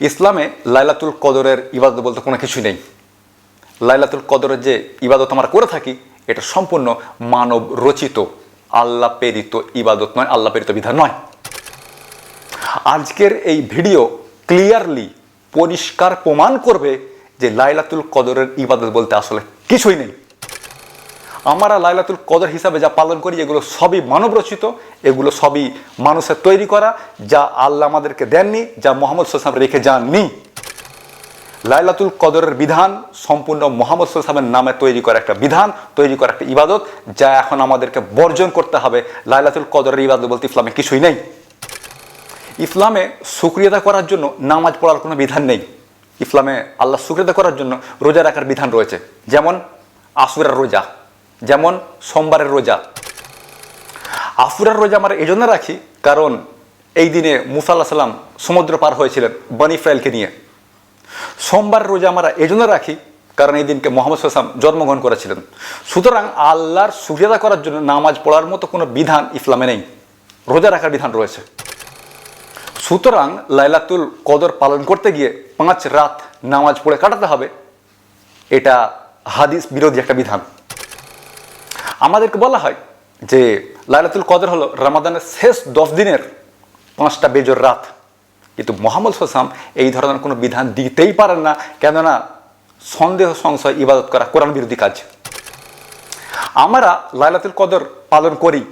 ইসলামে লাইলাতুল কদরের ইবাদত বলতে কোনো কিছুই নেই। লাইলাতুল কদরের যে ইবাদত আমরা করে থাকি, এটা সম্পূর্ণ মানব রচিত আল্লাহ প্রেরিত ইবাদত নয়, আল্লাহ প্রেরিত বিধান নয়। আজকের এই ভিডিও ক্লিয়ারলি পরিষ্কার প্রমাণ করবে যে লাইলাতুল কদরের ইবাদত বলতে আসলে কিছুই নেই। আমরা লাইলাতুল কদর হিসাবে যা পালন করি, এগুলো সবই মানব রচিত এগুলো সবই মানুষের তৈরি করা, যা আল্লাহ আমাদেরকে দেননি, যা মোহাম্মদ সাল্লাম রেখে যাননি। লাইলাতুল কদরের বিধান সম্পূর্ণ মোহাম্মদ সাল্লামের নামে তৈরি করা একটা বিধান, তৈরি করা একটা ইবাদত, যা এখন আমাদেরকে বর্জন করতে হবে। লাইলাতুল কদরের ইবাদত বলতে ইসলামে কিছুই নেই। ইসলামে সুক্রিয়তা করার জন্য নামাজ পড়ার কোনো বিধান নেই। ইসলামে আল্লাহ সুক্রিয়তা করার জন্য রোজা রাখার বিধান রয়েছে। যেমন আসুরার রোজা। যেমন সোমবারের রোজা। আফুরার রোজা আমরা এই জন্য রাখি কারণ এই দিনে মুসা আল্লাহ সাল্লাম সমুদ্র পার হয়েছিলেন বনি ইসরায়েলকে নিয়ে। সোমবারের রোজা আমরা এই জন্য রাখি কারণ এই দিনকে মোহাম্মদ সাল্লাম জন্মগ্রহণ করেছিলেন। সুতরাং আল্লাহর সুক্রিয়তা করার জন্য নামাজ পড়ার মতো কোনো বিধান ইসলামে নেই। রোজা রাখার বিধান রয়েছে। সুতরাং লাইলাতুল কদর পালন করতে গিয়ে পাঁচ রাত নামাজ পড়ে কাটাতে হবে। এটা হাদিস বিরোধী একটা বিধান। আমাদেরকে বলা হয় যে লাইলাতুল কদর হলো রামাদানের শেষ দশ দিনের পাঁচটা বেজর রাত। কিন্তু মোহাম্মদ হোসাম এই ধরনের কোনো বিধান দিতেই পারেন না, কেননা সন্দেহ, সংশয়, ইবাদত করা কোরআন বিরোধী কাজ। আমরা লাইলাতুল কদর পালন করি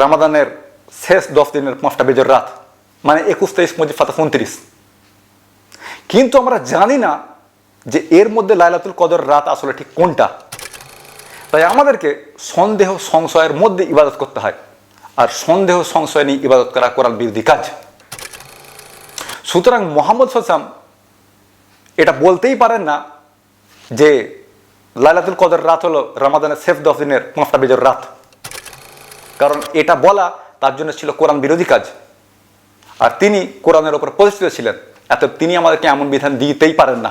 রামাদানের শেষ দশ দিনের পাঁচটা বেজর রাত মানে একুশ, তেইশ, পঁচিশ, সাতাশ, উনত্রিশ। কিন্তু আমরা জানি না যে এর মধ্যে লাইলাতুল কদর রাত আসলে ঠিক কোনটা। তাই আমাদেরকে সন্দেহ সংশয়ের মধ্যে ইবাদত করতে হয়। আর সন্দেহ সংশয় নিয়ে ইবাদত করা কোরআন বিরোধী কাজ। সুতরাং মোহাম্মদ সাল্লাম এটা বলতেই পারেন না যে লাইলাতুল কদর রাত হলো রামাদানের শেষ দশ দিনের পাঁচটা বেজর রাত। কারণ এটা বলা তার জন্য ছিল কোরআন বিরোধী কাজ। আর তিনি কোরআনের ওপর প্রতিষ্ঠিত ছিলেন, এত তিনি আমাদেরকে এমন বিধান দিতেই পারেন না।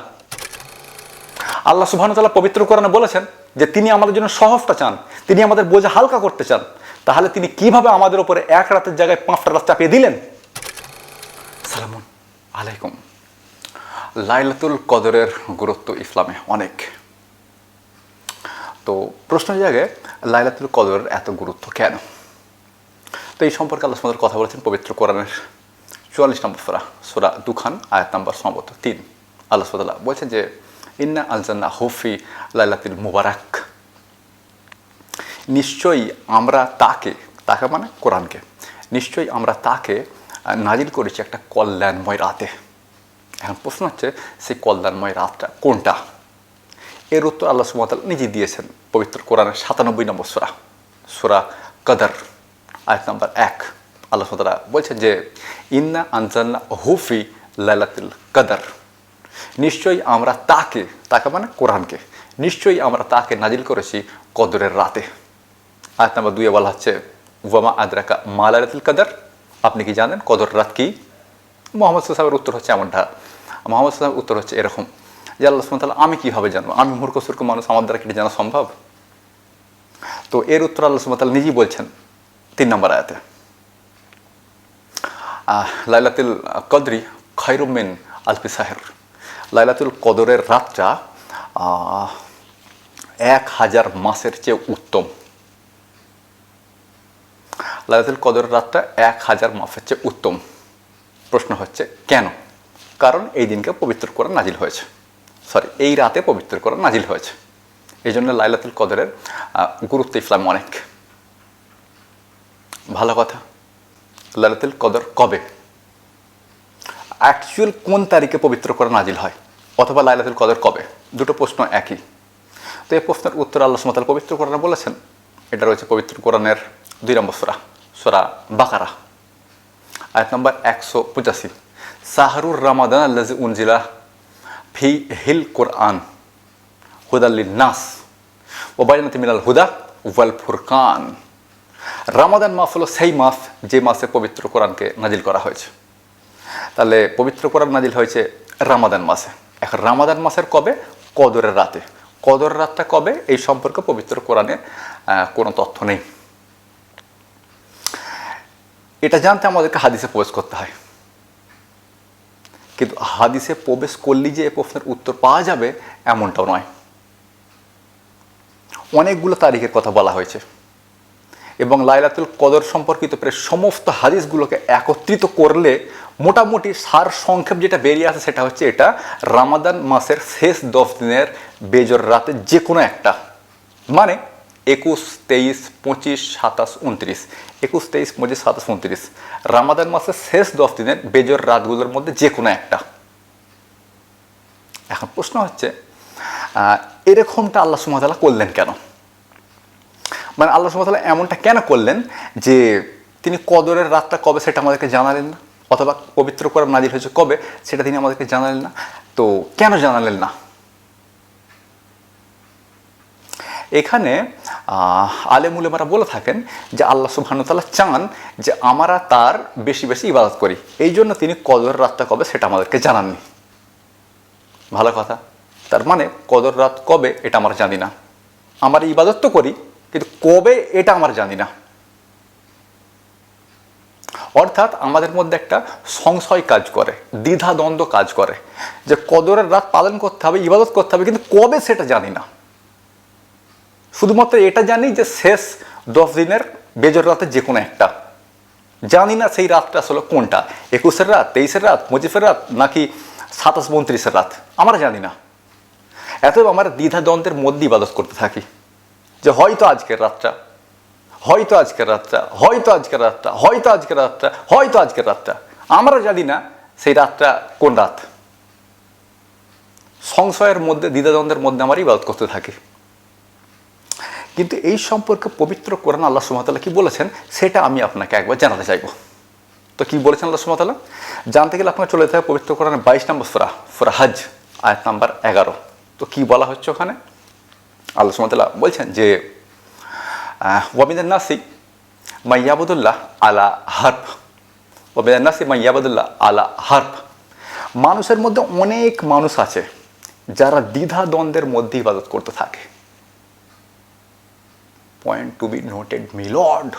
আল্লাহ সুবাহতাল্লাহ পবিত্র কোরআনে বলেছেন যে তিনি আমাদের জন্য সহজটা চান, তিনি আমাদের বোঝা হালকা করতে চান, তাহলে তিনি কীভাবে আমাদের উপরে এক রাতের জায়গায় পাঁচটা রাত চাপিয়ে দিলেন? সালামুন আলাইকুম। লাইলাতুল কদরের গুরুত্ব ইসলামে অনেক। তো প্রশ্নের জায়গায় লাইলাতুল কদরের এত গুরুত্ব কেন? তো এই সম্পর্কে আল্লাহ সুমাদের কথা বলেছেন, পবিত্র কোরআনের চুয়াল্লিশ নম্বর সোরা সোরা দুখান, আয়াত নম্বর সম্ভবত তিন। আল্লাহ সুদাল্লাহ বলছেন যে ইন্না আলজান্না হুফি লাইলাতুল মুবারাক নিশ্চয়ই আমরা তাকে তাকে মানে কোরআনকে, নিশ্চয়ই আমরা তাকে নাজিল করেছি একটা কল্যাণময় রাতে। এখন প্রশ্ন হচ্ছে, সেই কল্যাণময় রাতটা কোনটা? এর উত্তর আল্লাহ সুমতাল নিজে দিয়েছেন, পবিত্র কোরআনের সাতানব্বই নম্বর সোরা সোরা কদর, আয়াত নম্বর এক। আল্লাহ সুমতালা বলছেন যে, ইন্না আনজান্না হুফি লাইলাতুল কদর। নিশ্চয়ই আমরা তাকে তাকে মানে কোরআনকে, নিশ্চয়ই আমরা তাকে নাজিল করেছি কদরের রাতে। আয়াত নাম্বার দুয়ে বলা হচ্ছে, ওয়ামা আদরাকা মালালাতুল কদর আপনি কি জানেন কদর রাত কি? মোহাম্মদ সাহেবের উত্তর হচ্ছে এমনটা। মোহাম্মদ সাহেবের উত্তর হচ্ছে এরকম। যে আল্লাহ সুমতাল আমি কীভাবে জানব? আমি মূর্খ, সুর্খ মানুষ, আমার দ্বারা কি এটা জানা সম্ভব? তো এর উত্তর আল্লাহ সুমতাল নিজেই বলছেন তিন নম্বর আয়াতে। লাইলাতুল কদরি খৈরুমিন আলপি সাহের লাইলাতুল কদরের রাতটা এক হাজার মাসের চেয়ে উত্তম। লাইলাতুল কদরের রাতটা এক হাজার মাসের চেয়ে উত্তম। প্রশ্ন হচ্ছে, কেন? কারণ এই দিনকে পবিত্র করে নাজিল হয়েছে। সরি এই রাতে পবিত্র করে নাজিল হয়েছে। এই জন্য লাইলাতুল কদরের গুরুত্ব ইসলাম অনেক। ভালো কথা। লাইলাতুল কদর কবে? অ্যাকচুয়াল কোন তারিখে পবিত্র করে নাজিল হয়? অথবা লাইলাতুল কদর কবে? দুটো প্রশ্ন একই। তো এই প্রশ্নের উত্তর আল্লাহ সুমতাল পবিত্র কোরআনে বলেছেন। এটা রয়েছে পবিত্র কোরআনের দুই নম্বর সোরা সোরা বাকারা। আয়াত নম্বর একশো পঁচাশি। সাহারুর রামাদান আল্লাহ উনজিলা ফি হিল কোরআন হুদাল্লিন নাস ও ওবায়নাতি মিনাল হুদা ওয়াল ফুরকান। রামাদান মাস হলো সেই মাস যে মাসে পবিত্র কোরআনকে নাজিল করা হয়েছে। তাহলে পবিত্র কোরআন নাজিল হয়েছে রামাদান মাসে। এখন রামাদান মাসের কবে? কদরের রাতে। কদরের রাতটা কবে? এই সম্পর্কে পবিত্র কোরআনে কোনো তথ্য নেই। এটা জানতে আমাদেরকে হাদিসে প্রবেশ করতে হয়। কিন্তু হাদিসে প্রবেশ করলেই যে এ প্রশ্নের উত্তর পাওয়া যাবে, এমনটাও নয়। অনেকগুলো তারিখের কথা বলা হয়েছে। এবং লাইলাতুল কদর সম্পর্কিত প্রায় সমস্ত হাদিসগুলোকে একত্রিত করলে মোটামুটি সার সংক্ষেপ যেটা বেরিয়ে আসে সেটা হচ্ছে এটা। রামাদান মাসের শেষ দশ দিনের বেজর রাতে যে কোনো একটা। মানে একুশ, তেইশ, পঁচিশ, সাতাশ, উনত্রিশ। একুশ, তেইশ, পঁচিশ, সাতাশ, উনত্রিশ। রামাদান মাসের শেষ দশ দিনের বেজর রাতগুলোর মধ্যে যে কোনো একটা। এখন প্রশ্ন হচ্ছে এরকমটা আল্লাহ সুমতালা করলেন কেন? মানে আল্লাহ সুমতালা এমনটা কেন করলেন যে তিনি কদরের রাতটা কবে সেটা আমাদেরকে জানালেন না? অথবা পবিত্র করার নাজির হয়েছে কবে, সেটা তিনি আমাদেরকে জানালেন না। তো কেন জানালেন না? এখানে আলেমুলেমারা বলে থাকেন যে আল্লাহ সুবহানুতাল্লাহ চান যে আমরা তার বেশি বেশি ইবাদত করি। এই জন্য তিনি কদর রাতটা কবে, সেটা আমাদেরকে জানাননি। ভালো কথা। তার মানে কদর রাত কবে, এটা আমরা জানি না। আমার ইবাদত তো করি, কিন্তু কবে, এটা আমরা জানি না। অর্থাৎ আমাদের মধ্যে একটা সংশয় কাজ করে দ্বিধা দ্বন্দ্ব কাজ করে, যে কদরের রাত পালন করতে হবে, ইবাদত করতে হবে, কিন্তু কবে সেটা জানি না। শুধুমাত্র এটা জানি যে শেষ দশ দিনের বেজর রাতে যে কোনো একটা। জানি না সেই রাতটা আসলে কোনটা, একুশের রাত, তেইশের রাত, পঁচিশের রাত, নাকি সাতাশ উনত্রিশের রাত, আমরা জানি না। এত আমার দ্বিধা দ্বন্দ্বের মধ্যে ইবাদত করতে থাকি, যে হয়তো আজকের রাতটা হয়তো আজকের রাতটা, হয়তো আজকের রাতটা, হয়তো আজকের রাতটা, হয়তো আজকের রাতটা। আমরা জানি না সেই রাতটা কোন রাত। সংশয়ের মধ্যে, দ্বিধাদ্বন্দ্বের মধ্যে আমার ইবাদত করতে থাকি। কিন্তু এই সম্পর্কে পবিত্র কোরআন আল্লাহ সুমতাল্লাহ কি বলেছেন, সেটা আমি আপনাকে একবার জানাতে চাইব। তো কি বলেছেন আল্লাহ সুমতাল্লাহ জানতে গেলে আপনার চলে যেতে হবে পবিত্র কোরআনের বাইশ নম্বর সুরা সুরা হাজ, আয়াত নাম্বার এগারো। তো কি বলা হচ্ছে ওখানে? আল্লাহ সুমতাল্লাহ বলছেন যে ওয়ামিদের নাসি মাইয়াবুদুল্লাহ আলা হার্ফ ওয়ামিদের নাসি মাইয়াবুদুল্লাহ আলা হার্ফ মানুষের মধ্যে অনেক মানুষ আছে যারা দ্বিধা দ্বন্দ্বের মধ্যে ইবাদত করতে থাকে। পয়েন্ট টু বি নোটেড মিলড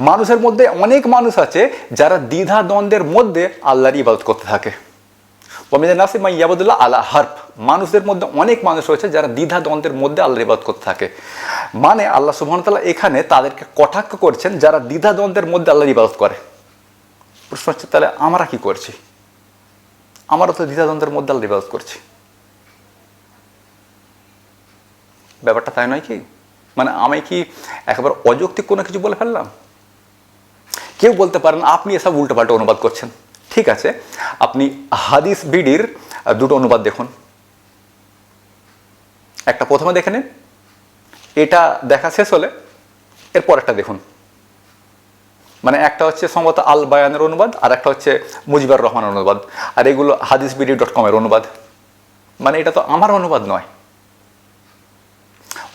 মানুষের মধ্যে অনেক মানুষ আছে যারা দ্বিধা দ্বন্দ্বের মধ্যে আল্লাহর ইবাদত করতে থাকে। ওমিদা নাসিম ইয়াবুদুল্লাহ আলা হার্ফ। মানুষদের মধ্যে অনেক মানুষ রয়েছে যারা দ্বিধা দ্বন্দ্বের মধ্যে আল্লাহ ইবাদত করতে থাকে। মানে আল্লাহ সুবহানাহু এখানে তাদেরকে কটাক্ষ করছেন যারা দ্বিধা দ্বন্দ্বের মধ্যে আল্লাহর ইবাদত করে। প্রশ্ন হচ্ছে, তাহলে আমরা কি করছি? আমারও তো দ্বিধা দ্বন্দ্বের মধ্যে আল্লাহ ইবাদত করছি। ব্যাপারটা তাই নয় কি? মানে আমি কি একেবারে অযৌক্তিক কোনো কিছু বলে ফেললাম? কেউ বলতে পারেন, আপনি এসব উল্টোপাল্টা অনুবাদ করছেন। ঠিক আছে, আপনি হাদিস বিডির দুটো অনুবাদ দেখুন। একটা প্রথমে দেখে নিন, এটা দেখা শেষ হলে এরপর একটা দেখুন। মানে একটা হচ্ছে সম্ভবত আল বায়ানের অনুবাদ, আর একটা হচ্ছে মুজিবুর রহমানের অনুবাদ, আর এগুলো হাদিস বিডি ডট কমের অনুবাদ। মানে এটা তো আমার অনুবাদ নয়।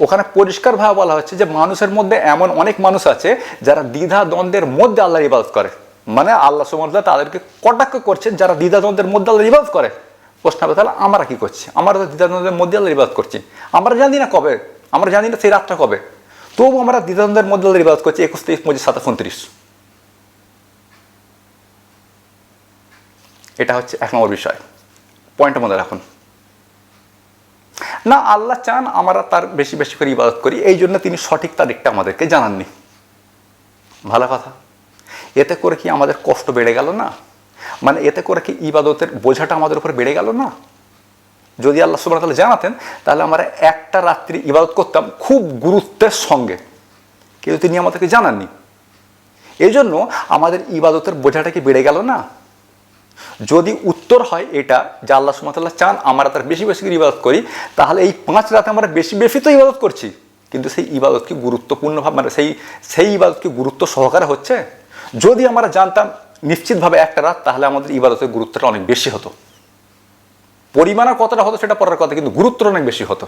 ওখানে পরিষ্কারভাবে বলা হচ্ছে যে মানুষের মধ্যে এমন অনেক মানুষ আছে যারা দ্বিধা দ্বন্দ্বের মধ্যে আল্লাহ ইবাদত করে। মানে আল্লাহ সুমদা তাদেরকে কটাক্ষ করছেন, যারা দ্বিধা দ্বন্দ্বের মধ্যে আল্লাহর ইবাদত করে। প্রশ্ন হবে, তাহলে আমরা কি করছি? আমরা তো দ্বিধা দ্বন্দ্বের মধ্যে আল্লাহর ইবাদত করছি। আমরা জানি না কবে, আমরা জানি না সেই রাতটা কবে। তবু আমরা দ্বিধা দ্বন্দ্বের মধ্যে আল্লাহর ইবাদত করছি, একুশ তেইশ পঁচিশ সাতাশ উনত্রিশ। এটা হচ্ছে এক নম্বর বিষয়। পয়েন্টের মধ্যে রাখুন। না, আল্লাহ চান আমরা তার বেশি বেশি করে ইবাদত করি এই জন্য তিনি সঠিক তারিখটা আমাদেরকে জানাননি। ভালো কথা। এতে করে কি আমাদের কষ্ট বেড়ে গেল না? মানে এতে করে কি ইবাদতের বোঝাটা আমাদের উপর বেড়ে গেল না? যদি আল্লাহ সুবাহ তাহলে জানাতেন, তাহলে আমরা একটা রাত্রি ইবাদত করতাম খুব গুরুত্বের সঙ্গে। কিন্তু তিনি আমাদেরকে জানাননি। এই জন্য আমাদের ইবাদতের বোঝাটা কি বেড়ে গেল না? যদি উত্তর হয় এটা, যে আল্লাহ সুমতাল্লাহ চান আমরা তার বেশি বেশি করে ইবাদত করি, তাহলে এই পাঁচ রাতে আমরা বেশি বেশি তো ইবাদত করছি। কিন্তু সেই ইবাদতকে গুরুত্বপূর্ণভাবে মানে সেই সেই ইবাদত কি গুরুত্ব সহকারে হচ্ছে? যদি আমরা জানতাম নিশ্চিতভাবে একটা রাত, তাহলে আমাদের ইবাদতের গুরুত্বটা অনেক বেশি হতো। পরিমাণ কতটা হতো সেটা পরের কথা, কিন্তু গুরুত্বটা অনেক বেশি হতো।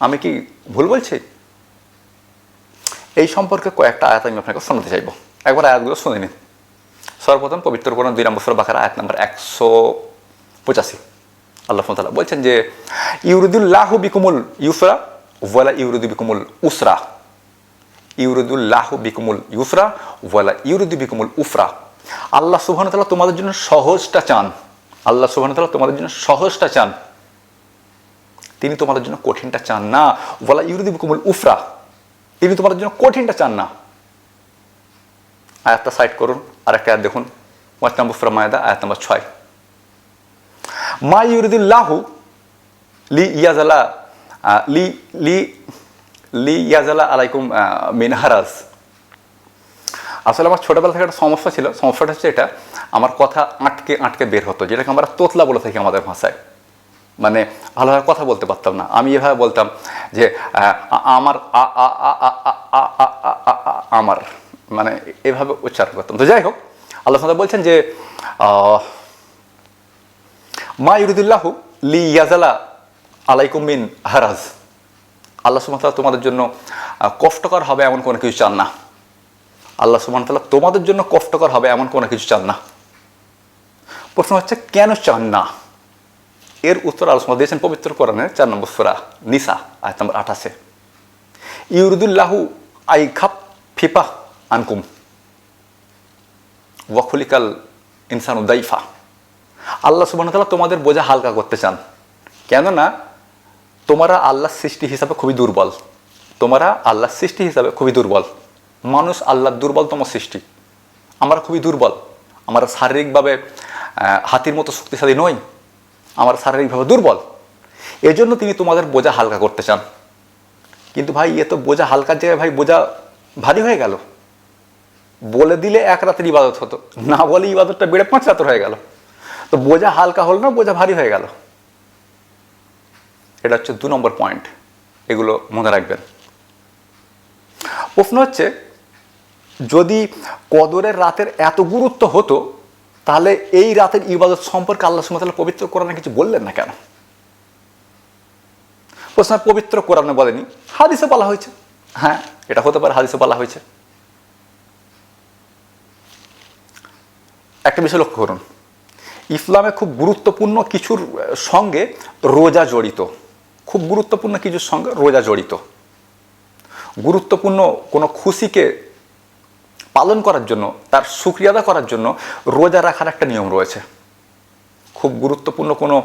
আমি কি ভুল বলছি? এই সম্পর্কে কয়েকটা আয়াত আমি আপনাকে শোনাতে চাইব। একবার আয়াতগুলো শুনে নিন। সর্বপ্রথম পবিত্র কোরআন দুই নম্বর বাকারা, আয়াত নম্বর একশো পঁচাশি। আল্লাহ তালা বলছেন যে, ইউরুদুল্লাহু বিকুমুল ইউসরা ওয়ালা ইউরুদু বিকুমুল উসরা। ইউরুদুল্লাহু বিকুমুল ইউসরা ওয়ালা ইউরুদু বিকুমুল উফরা। আল্লাহ সুবহান তাআলা তোমাদের জন্য সহজটা চান। আল্লাহ সুবহান তাআলা তোমাদের জন্য সহজটা চান। তিনি তোমাদের জন্য কঠিনটা চান না। বলা ইউরিদিবকুমুল উফরা। তিনি তোমাদের জন্য কঠিনটা চান না। আয়াতটা সাইড করুন আর একটা দেখুন। ওয়াচ নম্বর ফ্রম আয়াদা আয়াত নম্বর ছয়। মা ইউরিদুল্লাহু লি ইয়াজালা লি লি লি ইয়াজালা আলাইকুম মিনহারাজ আসলে আমার ছোটোবেলা থেকে একটা সমস্যা ছিল সমস্যাটা হচ্ছে এটা আমার কথা আটকে আটকে বের হতো যেটাকে আমরা তোতলা বলে থাকি আমাদের ভাষায় মানে ভালোভাবে কথা বলতে পারতাম না আমি এভাবে বলতাম যে আমার আমার মানে এভাবে উচ্চারণ করতাম তো যাই হোক আল্লাহ সাদা বলছেন যে মা ইউরুদুল্লাহ লি ইয়াজালা আলাইকুমিন হারাজ আল্লাহ সুমতাল্লাহ তোমাদের জন্য কষ্টকর হবে এমন কোনো কিছু চান না। আল্লাহ সুমতাল্লাহ তোমাদের জন্য কষ্টকর হবে এমন কোনো কিছু চান না। প্রশ্ন হচ্ছে, কেন চান না? এর উত্তর আলোচনা দিয়েছেন পবিত্র কোরআনের চার নম্বর সুরা, নিসা, আয়াত নম্বর আঠাশে। ইউরুদুল্লাহু আই খাপ ফিপা আনকুম ওয়াকুলিকাল ইনসান উদাইফা আল্লাহ সুবাহ তোমাদের বোঝা হালকা করতে চান। কেননা তোমরা আল্লাহর সৃষ্টি হিসাবে খুবই দুর্বল। তোমরা আল্লাহর সৃষ্টি হিসাবে খুবই দুর্বল। মানুষ আল্লাহর দুর্বলতম সৃষ্টি। আমরা খুবই দুর্বল। আমরা শারীরিকভাবে হাতির মতো শক্তিশালী নই। আমরা শারীরিকভাবে দুর্বল। এজন্য তিনি তোমাদের বোঝা হালকা করতে চান। কিন্তু ভাই, এ তো বোঝা হালকার জায়গায় ভাই, বোঝা ভারী হয়ে গেল। বলে দিলে এক রাতের ইবাদত হতো। না বলে ইবাদতটা বেড়ে পাঁচ রাতের হয়ে গেল। তো বোঝা হালকা হলো না, বোঝা ভারী হয়ে গেল? এটা হচ্ছে দু নম্বর পয়েন্ট এগুলো মনে রাখবেন। প্রশ্ন হচ্ছে, যদি কদরের রাতের এত গুরুত্ব হতো, তাহলে এই রাতের ইবাদত সম্পর্কে আল্লাহ সুমতাল পবিত্র কোরআনে কিছু বললেন না কেন? প্রশ্ন, পবিত্র কোরআনে বলেনি। হাদিসে বলা হয়েছে। হ্যাঁ এটা হতে পারে হাদিসে বলা হয়েছে। একটা বিষয় লক্ষ্য করুন। ইসলামে খুব গুরুত্বপূর্ণ কিছুর সঙ্গে রোজা জড়িত। খুব গুরুত্বপূর্ণ কিছুর সঙ্গে রোজা জড়িত। গুরুত্বপূর্ণ কোনো খুশিকে পালন করার জন্য, তার সুক্রিয়াদা করার জন্য রোজা রাখার একটা নিয়ম রয়েছে। খুব গুরুত্বপূর্ণ কোনো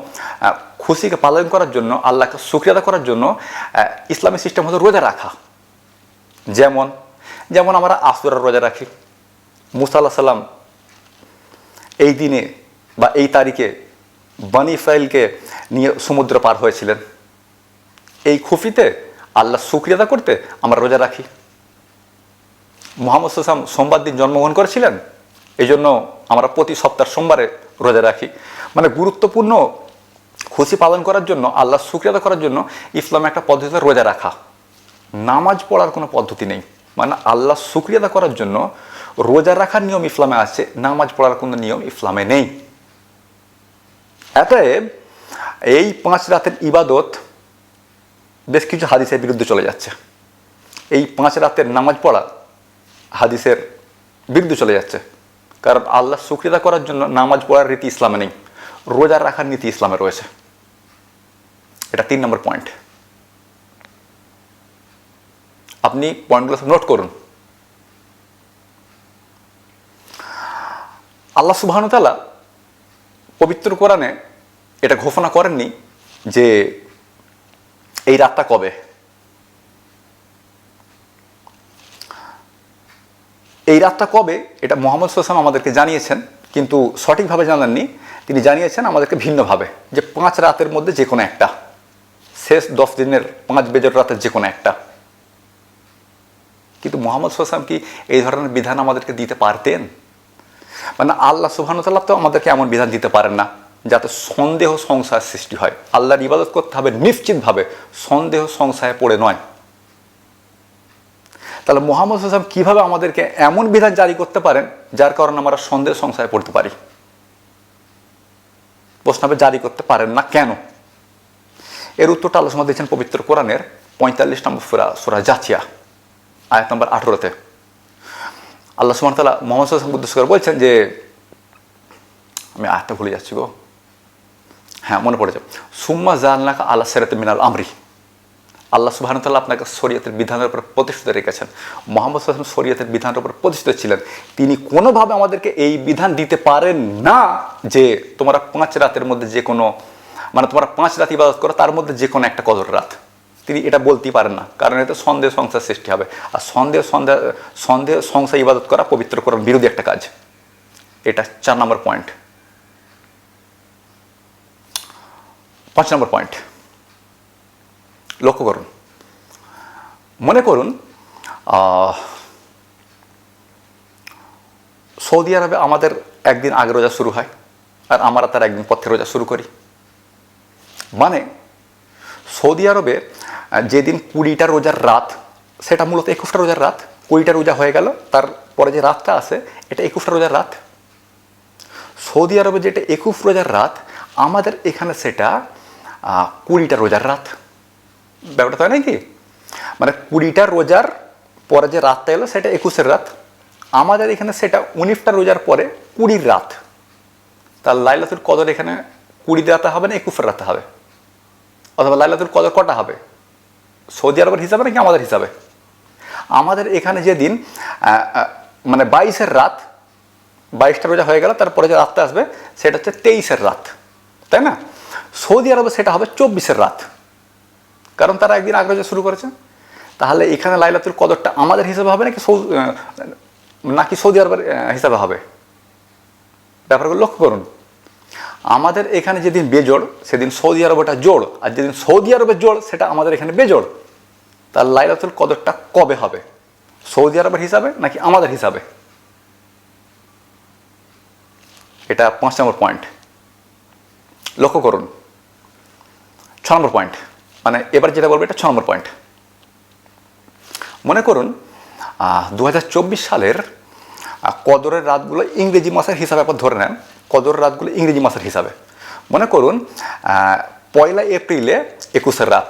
খুশিকে পালন করার জন্য, আল্লাহকে সুক্রিয়াদা করার জন্য ইসলামী সিস্টেম হলো রোজা রাখা। যেমন যেমন আমরা আসুরার রোজা রাখি। মুসা আল্লাহ সাল্লাম এই দিনে বা এই তারিখে বানি ফাইলকে নিয়ে সমুদ্র পার হয়েছিলেন। এই খুফিতে আল্লাহ শুক্রিয়াদা করতে আমরা রোজা রাখি। মোহাম্মদ সাল্লাম সোমবার দিন জন্মগ্রহণ করেছিলেন এই জন্য আমরা প্রতি সপ্তাহ সোমবারে রোজা রাখি। মানে গুরুত্বপূর্ণ খুশি পালন করার জন্য, আল্লাহ শুক্রিয়াদা করার জন্য ইসলামে একটা পদ্ধতিতে রোজা রাখা। নামাজ পড়ার কোনো পদ্ধতি নেই। মানে আল্লাহ শুক্রিয়াদা করার জন্য রোজা রাখার নিয়ম ইসলামে আছে, নামাজ পড়ার কোনো নিয়ম ইসলামে নেই। অতএব এই পাঁচ রাতের ইবাদত বেশ কিছু হাদিসের বিরুদ্ধে চলে যাচ্ছে। এই পাঁচ রাতের নামাজ পড়া হাদিসের বিরুদ্ধে চলে যাচ্ছে। কারণ আল্লাহ শুক্রিয়া করার জন্য নামাজ পড়ার রীতি ইসলামে নেই। রোজা রাখার নীতি ইসলামে রয়েছে। এটা তিন নম্বর পয়েন্ট আপনি পয়েন্টগুলো সব নোট করুন। আল্লাহ সুবাহানুতালা পবিত্র কোরআনে এটা ঘোষণা করেননি যে এই রাতটা কবে? এই রাতটা কবে? এটা মোহাম্মদ সোসাম আমাদেরকে জানিয়েছেন, কিন্তু সঠিকভাবে জানাননি। তিনি জানিয়েছেন আমাদেরকে ভিন্নভাবে, যে পাঁচ রাতের মধ্যে যে কোনো একটা, শেষ দশ দিনের পাঁচ বেজর রাতের যে কোনো একটা। কিন্তু মোহাম্মদ সোসাম কি এই ধরনের বিধান আমাদেরকে দিতে পারতেন? মানে আল্লাহ সুবাহানুতাল্লাহ তো আমাদেরকে এমন বিধান দিতে পারেন না। যাতে সন্দেহ সংশয়ের সৃষ্টি হয়। আল্লাহর ইবাদত করতে হবে নিশ্চিতভাবে, সন্দেহ সংশয়ে পড়ে নয়। তাহলে মোহাম্মদ হাসাম কীভাবে আমাদেরকে এমন বিধান জারি করতে পারেন, যার কারণে আমরা সন্দেহ সংশয়ে পড়তে পারি? প্রশ্নাবে জারি করতে পারেন না কেন? এর উত্তরটা আলোচনা দিয়েছেন পবিত্র কোরআনের পঁয়তাল্লিশ নম্বর সুরা সুরা জাচিয়া আয়াত নম্বর আঠেরোতে। আল্লাহ সুমান তালা মোহাম্মদ হাসান উদ্দেশ্য করে বলছেন যে, আমি আয়াতটা ভুলে যাচ্ছি গো। হ্যাঁ মনে পড়েছে সুম্মা জানলাকা আল্লাহ সেরাতে মিনাল আমরি। আল্লাহ সুবাহানতাল্লাহ আপনাকে শরীয়তের বিধানের উপর প্রতিষ্ঠিত রেখেছেন। মোহাম্মদ সাল্লাম শরীয়তের বিধানের উপর প্রতিষ্ঠিত ছিলেন। তিনি কোনোভাবে আমাদেরকে এই বিধান দিতে পারেন না যে তোমরা পাঁচ রাতের মধ্যে যে কোনো মানে তোমরা পাঁচ রাত ইবাদত করো, তার মধ্যে যে কোনো একটা কদর রাত। তিনি এটা বলতেই পারেন না, কারণ এতে সন্দেহ সংসার সৃষ্টি হবে। আর সন্দেহ সন্দেহ সন্দেহ, সংসার ইবাদত করা পবিত্র করার বিরোধী একটা কাজ। এটা চার নম্বর পয়েন্ট পাঁচ নম্বর পয়েন্ট লক্ষ্য করুন। মনে করুন সৌদি আরবে আমাদের একদিন আগে রোজা শুরু হয় আর আমরা তার একদিন পথে রোজা শুরু করি। মানে সৌদি আরবে যেদিন কুড়িটা রোজার রাত, সেটা মূলত একুশটা রোজার রাত, কুড়িটা রোজা হয়ে গেল তারপরে যে রাতটা আছে, এটা একুশটা রোজার রাত। সৌদি আরবে যেটা একুশ রোজার রাত, আমাদের এখানে সেটা কুড়িটা রোজার রাত। ব্যাপারটা তাই নাকি মানে কুড়িটা রোজার পরে যে রাতটা এলো, সেটা একুশের রাত। আমাদের এখানে সেটা উনিশটা রোজার পরে কুড়ির রাত। তার লাইলাতুল কদর এখানে কুড়ি রাতে হবে না একুশের রাতে হবে? অথবা লাইলাতুল কদর কটা হবে? সৌদি আরবের হিসাবে নাকি আমাদের হিসাবে? আমাদের এখানে যেদিন মানে বাইশের রাত, বাইশটা রোজা হয়ে গেল, তারপরে যে রাতটা আসবে, সেটা হচ্ছে তেইশের রাত। তাই না? সৌদি আরবে সেটা হবে চব্বিশের রাত। কারণ তারা একদিন আগে রোজা শুরু করেছে। তাহলে এখানে লাইলাতুল কদরটা আমাদের হিসাবে হবে নাকি সৌ- আহ, নাকি সৌদি আরবের হিসাবে হবে? ব্যাপারগুলো লক্ষ্য করুন। আমাদের এখানে যেদিন বেজোড় সেদিন সৌদি আরবটা জোড় আর যেদিন সৌদি আরবের জোড় সেটা আমাদের এখানে বেজোড়। তার লাইলাতুল কদরটা কবে হবে? সৌদি আরবের হিসাবে নাকি আমাদের হিসাবে? এটা পাঁচ নম্বর পয়েন্ট লক্ষ্য করুন। ছ নম্বর পয়েন্ট মানে এবার যেটা বলব এটা ছ নম্বর পয়েন্ট মনে করুন দু হাজার চব্বিশ সালের কদরের রাতগুলো ইংরেজি মাসের হিসাবে আপনার ধরে নেন, কদরের রাতগুলো ইংরেজি মাসের হিসাবে। মনে করুন পয়লা এপ্রিলে একুশের রাত।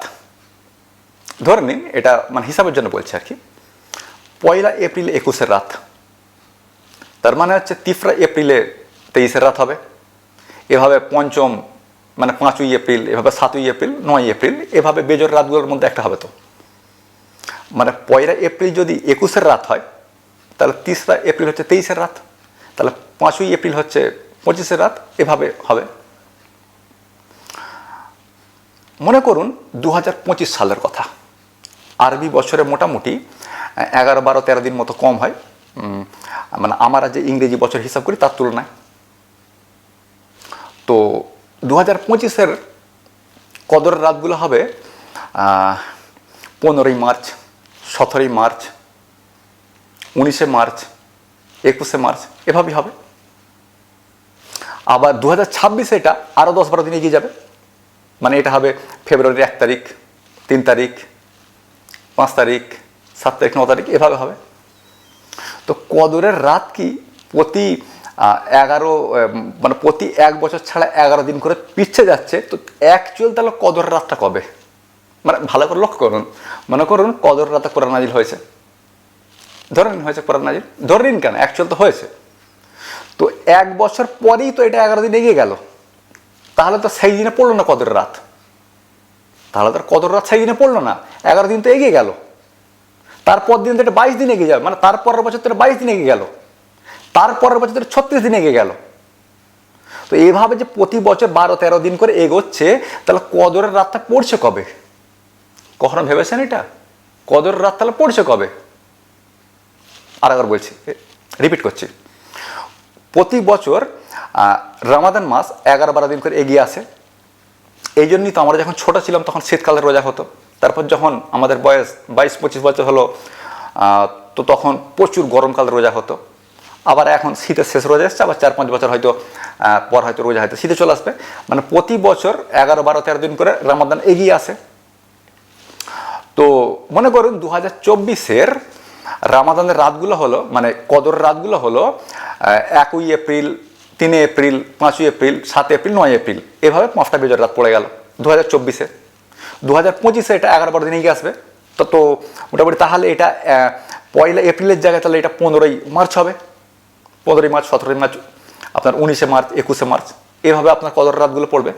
ধরে নিন, এটা মানে হিসাবের জন্য বলছি আর কি। পয়লা এপ্রিলে একুশের রাত। তার মানে হচ্ছে তিফরা এপ্রিলে তেইশের রাত হবে। এভাবে পঞ্চম মানে পাঁচই এপ্রিল, এভাবে সাতই এপ্রিল, নয় এপ্রিল, এভাবে বেজোর রাতগুলোর মধ্যে একটা হবে তো। মানে পয়লা এপ্রিল যদি একুশের রাত হয়, তাহলে তিসরা এপ্রিল হচ্ছে তেইশের রাত, তাহলে পাঁচই এপ্রিল হচ্ছে পঁচিশের রাত, এভাবে হবে। মনে করুন দু পঁচিশ সালের কথা। আরবি বছরে মোটামুটি এগারো বারো তেরো দিন মতো কম হয়। মানে আমরা যে ইংরেজি বছর হিসাব করি, তার তুলনায়। তো দু হাজার পঁচিশের কদরের রাতগুলো হবে পনেরোই মার্চ, সতেরোই মার্চ, উনিশে মার্চ, একুশে মার্চ, এভাবেই হবে। আবার দু হাজার ছাব্বিশে এটা আরও দশ বারো দিন এগিয়ে যাবে। মানে এটা হবে ফেব্রুয়ারির এক তারিখ, তিন তারিখ, পাঁচ তারিখ, সাত তারিখ, ন তারিখ, এভাবে হবে। তো কদরের রাত কি প্রতি এগারো মানে প্রতি এক বছর ছাড়া এগারো দিন করে পিছিয়ে যাচ্ছে। তো অ্যাকচুয়াল তাহলে কদরের রাতটা কবে? মানে ভালো করে লক্ষ্য করুন। মনে করুন কদর রাতে কোরআন নাজিল হয়েছে। ধরে নিন হয়েছে কোরআন নাজিল। ধরে নিন কেন? অ্যাকচুয়াল তো হয়েছে। তো এক বছর পরেই তো এটা এগারো দিন এগিয়ে গেল। তাহলে তো সেই দিনে পড়ল না কদর রাত। তাহলে তো কদর রাত সেই দিনে পড়ল না। এগারো দিন তো এগিয়ে গেল। তারপর দিন তো এটা বাইশ দিন এগিয়ে যাবে। মানে তারপরের বছর তো এটা বাইশ দিন এগিয়ে গেল। তারপরের বছর ছত্রিশ দিন এগিয়ে গেল। তো এইভাবে যে প্রতি বছর বারো, তেরো দিন করে এগোচ্ছে, তাহলে কদরের রাতটা পড়ছে কবে? কখনো ভেবেছেন এটা? কদরের রাত তাহলে পড়ছে কবে? আর একবার বলছি রিপিট করছি। প্রতি বছর রমাদান মাস এগারো, বারো দিন করে এগিয়ে আসে। এই জন্যই তো আমরা যখন ছোটো ছিলাম, তখন শীতকালের রোজা হতো। তারপর যখন আমাদের বয়স বাইশ, পঁচিশ বছর হলো তো তখন প্রচুর গরমকালের রোজা হতো। আবার এখন শীতের শেষ রোজা এসছে, আবার চার পাঁচ বছর হয়তো পর হয়তো রোজা হয়তো শীতে চলে আসবে। মানে প্রতি বছর এগারো, বারো, তেরো দিন করে রামাদান এগিয়ে আসে। তো মনে করুন দু হাজার চব্বিশের রামাদানের রাতগুলো হলো মানে কদর রাতগুলো হলো একই এপ্রিল, তিনে এপ্রিল পাঁচই এপ্রিল, সাত এপ্রিল, নয় এপ্রিল। এভাবে পাঁচটা বেজর রাত পড়ে গেল দু হাজার চব্বিশে। দু হাজার পঁচিশে এটা এগারো, বারো দিন এগিয়ে আসবে। তো তো মোটামুটি তাহলে এটা পয়লা এপ্রিলের জায়গায় তাহলে এটা পনেরোই মার্চ হবে। পনেরোই মার্চ, সতেরোই মার্চ, আপনার উনিশে মার্চ, একুশে মার্চ, এভাবে আপনার কদর রাতগুলো পড়বে।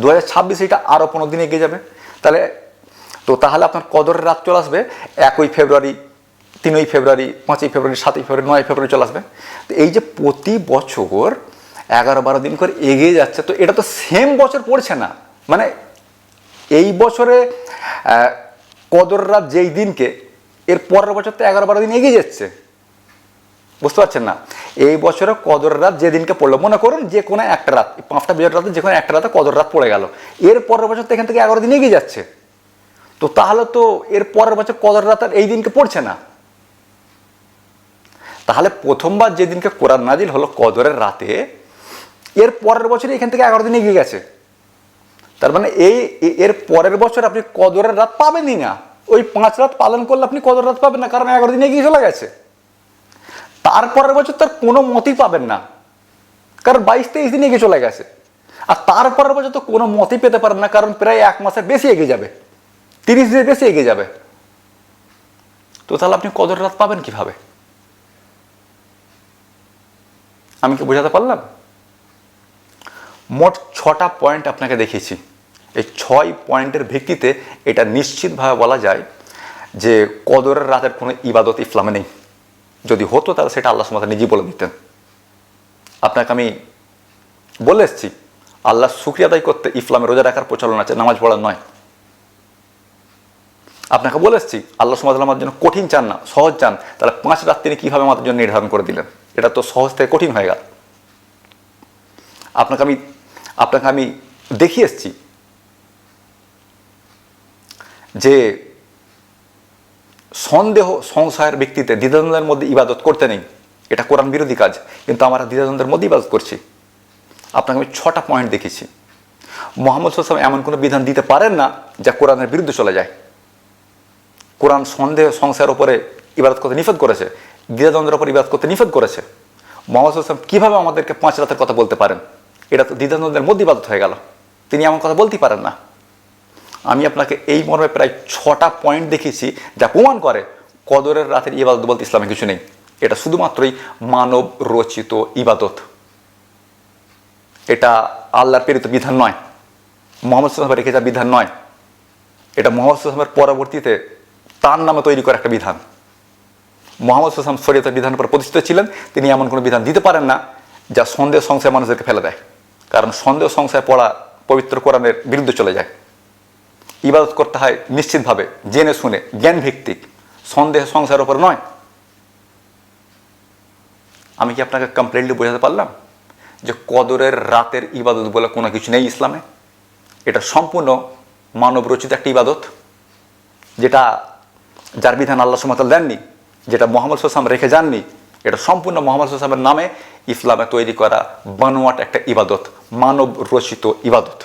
দু হাজার ছাব্বিশে এটা আরও পনেরো দিন এগিয়ে যাবে। তাহলে, তো তাহলে আপনার কদরের রাত চলে আসবে, একই ফেব্রুয়ারি, তিনই ফেব্রুয়ারি, পাঁচই ফেব্রুয়ারি, সাতই ফেব্রুয়ারি, নয় ফেব্রুয়ারি চলে আসবে। তো এই যে প্রতি বছর এগারো বারো দিন করে এগিয়ে যাচ্ছে, তো এটা তো সেম বছর পড়ছে না। মানে এই বছরে কদর রাত যেই দিনকে, এর পরের বছর তো এগারো বারো দিন এগিয়ে যাচ্ছে। বুঝতে পারছেন না? এই বছরে কদর রাত যেদিনকে পড়ল, মনে করুন যে কোনো একটা রাত পাঁচটা বিজয় রাতে যে কোনো একটা রাতে কদর রাত পড়ে গেল। এর পরের বছর তো এখান থেকে এগারো দিন এগিয়ে যাচ্ছে। তো তাহলে তো এর পরের বছর কদর রাত আর এই দিনকে পড়ছে না। তাহলে প্রথমবার যেদিনকে কোরআন নাজিল হলো কদরের রাতে, এর পরের বছরই এখান থেকে এগারো দিন এগিয়ে গেছে। তার মানে এই, এর পরের বছর আপনি কদরের রাত পাবেনই না। ওই পাঁচ রাত পালন করলে আপনি কদর রাত পাবেন না, কারণ এগারো দিন এগিয়ে চলে গেছে। তারপরের বছর তার কোনো মতই পাবেন না। কারণ বাইশ তেইশ দিন এগিয়ে চলে গেছে। আর তারপরের বছর তো কোনো মতই পেতে পারেন না, কারণ প্রায় এক মাসের বেশি এগিয়ে যাবে। তিরিশ দিনের বেশি এগিয়ে যাবে। তো তাহলে আপনি কদর রাত পাবেন কীভাবে? আমি কি বোঝাতে পারলাম? মোট ছটা পয়েন্ট আপনাকে দেখিয়েছি। এই ছয় পয়েন্টের ভিত্তিতে এটা নিশ্চিতভাবে বলা যায় যে কদরের রাতের কোনো ইবাদত ইসলামে নেই। যদি হতো, তাহলে সেটা আল্লাহ সুমাতা নিজেই বলে দিতেন। আপনাকে আমি বলে এসেছি, আল্লাহ শুক্রিয়া আদায় করতে ইসলামে রোজা রাখার প্রচলন আছে, নামাজ পড়ার নয়। আপনাকে বলে এসেছি, আল্লাহ সুমাত আমার জন্য কঠিন চান না, সহজ চান। তাহলে পাঁচ রাত তিনি কীভাবে আমাদের জন্য নির্ধারণ করে দিলেন? এটা তো সহজ থেকে কঠিন হয়ে গেল। আপনাকে আমি আপনাকে আমি দেখিয়ে এসেছি যে সন্দেহ সংশয়ের ব্যক্তিতে দ্বিধাদ্বন্দ্বের মধ্যে ইবাদত করতে নেই। এটা কোরআন বিরোধী কাজ, কিন্তু আমরা দ্বিধাদ্বন্দ্বের মধ্যে ইবাদত করছি। আপনাকে আমি ছটা পয়েন্ট দেখেছি মোহাম্মদ সাল্লাম এমন কোনো বিধান দিতে পারেন না যা কোরআনের বিরুদ্ধে চলে যায়। কোরআন সন্দেহ, সংশয়ের ওপরে ইবাদত করতে নিষেধ করেছে, দ্বিধাদ্বন্দ্বের উপর ইবাদত করতে নিষেধ করেছে। মোহাম্মদ সাল্লাম কীভাবে আমাদেরকে পাঁচ রাতের কথা বলতে পারেন? এটা তো দ্বিধাদ্বন্দ্বের মধ্যে ইবাদত হয়ে গেল। তিনি এমন কথা বলতেই পারেন না। আমি আপনাকে এই মর্মে প্রায় ছটা পয়েন্ট দেখিয়েছি যা প্রমাণ করে কদরের রাতের ইবাদত বলতে ইসলামে কিছু নেই। এটা শুধুমাত্রই মানব রচিত ইবাদত। এটা আল্লাহর প্রেরিত বিধান নয়। মোহাম্মদ সাল্লাম রেখে যা বিধান নয়। এটা মোহাম্মদ সাল্লামের পরবর্তীতে তার নামে তৈরি করা একটা বিধান। মোহাম্মদ সাল্লাম শরীয়তের বিধানের উপর প্রতিষ্ঠিত ছিলেন, তিনি এমন কোনো বিধান দিতে পারেন না যা সন্দেহ সংশয় মানুষদেরকে ফেলে দেয়। কারণ সন্দেহ সংশয় পড়া পবিত্র কোরআনের বিরুদ্ধে চলে যায়। ইবাদত করতে হয় নিশ্চিতভাবে, জেনে শুনে জ্ঞান ভিত্তিক সন্দেহ সংশয়ের ওপর নয়। আমি কি আপনাকে কমপ্লিটলি বোঝাতে পারলাম? যে কদরের রাতের ইবাদত বলে কোনো কিছু নেই ইসলামে? এটা সম্পূর্ণ মানব রচিত একটা ইবাদত, যেটা যার বিধান আল্লাহ সুমতাল দেননি, যেটা মোহাম্মদ সোসাম রেখে যাননি, এটা সম্পূর্ণ মোহাম্মদ সোসামের নামে ইসলামে তৈরি করা বানোয়াট একটা ইবাদত মানব রচিত ইবাদত।